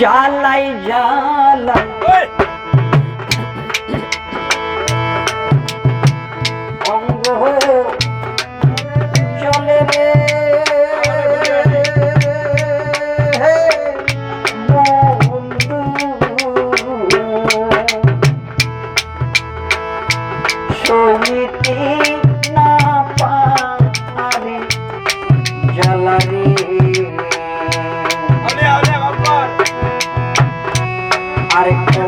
জালাই জালাই। আরেকটা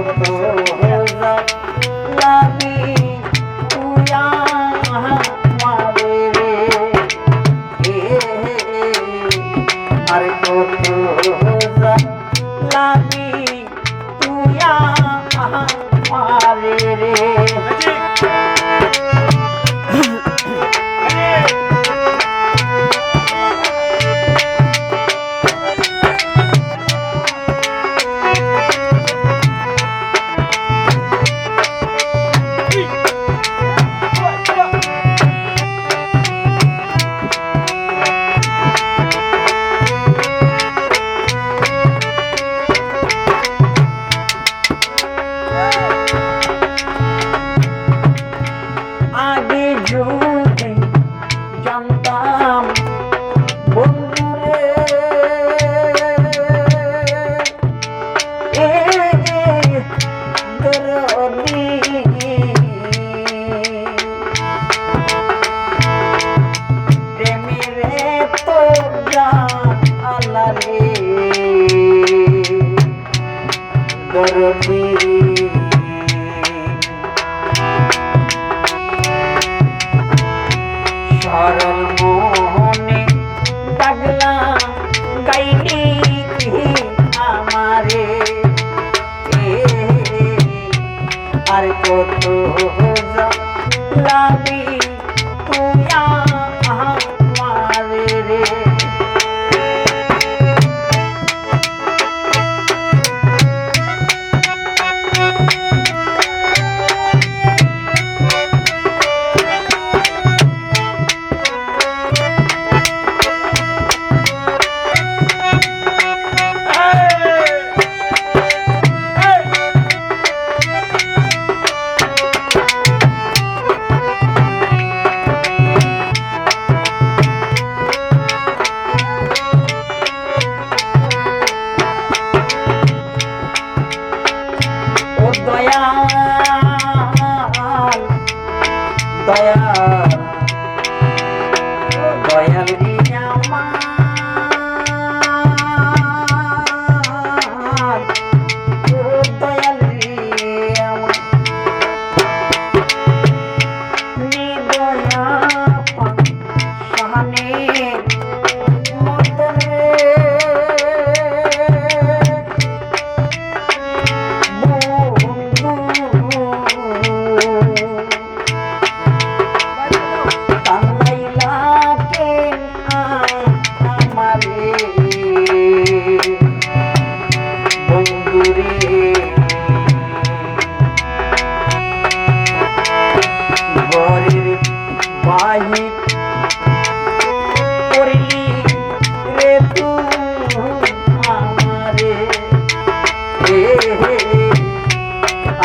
যদি জানতাম বন্ধুরে Thank you. আর কত লাগিয়ে দয়া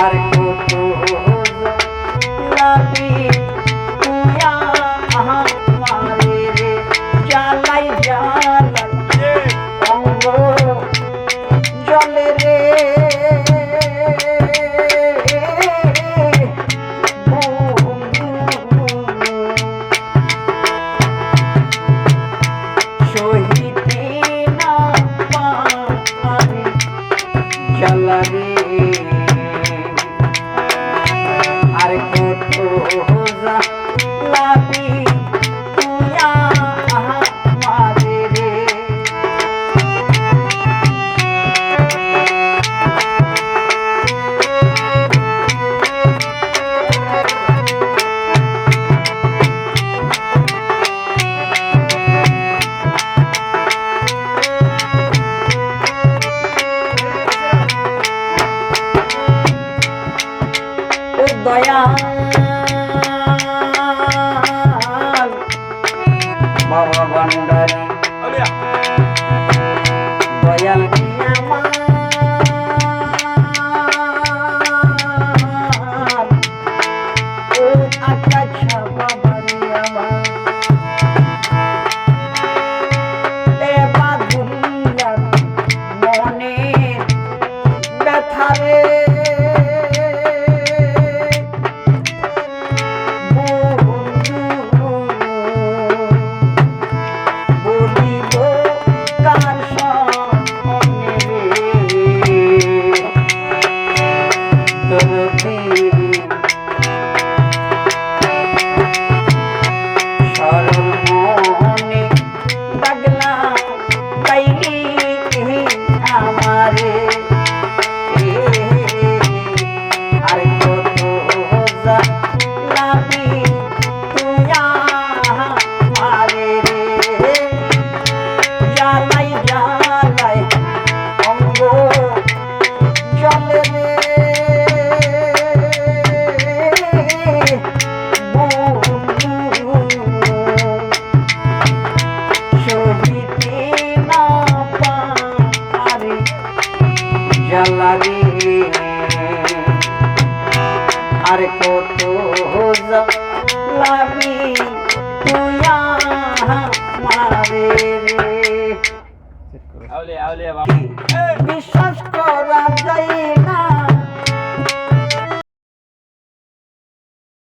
Got it. দয়া বাবা ভান্ডারী তরতি আর কত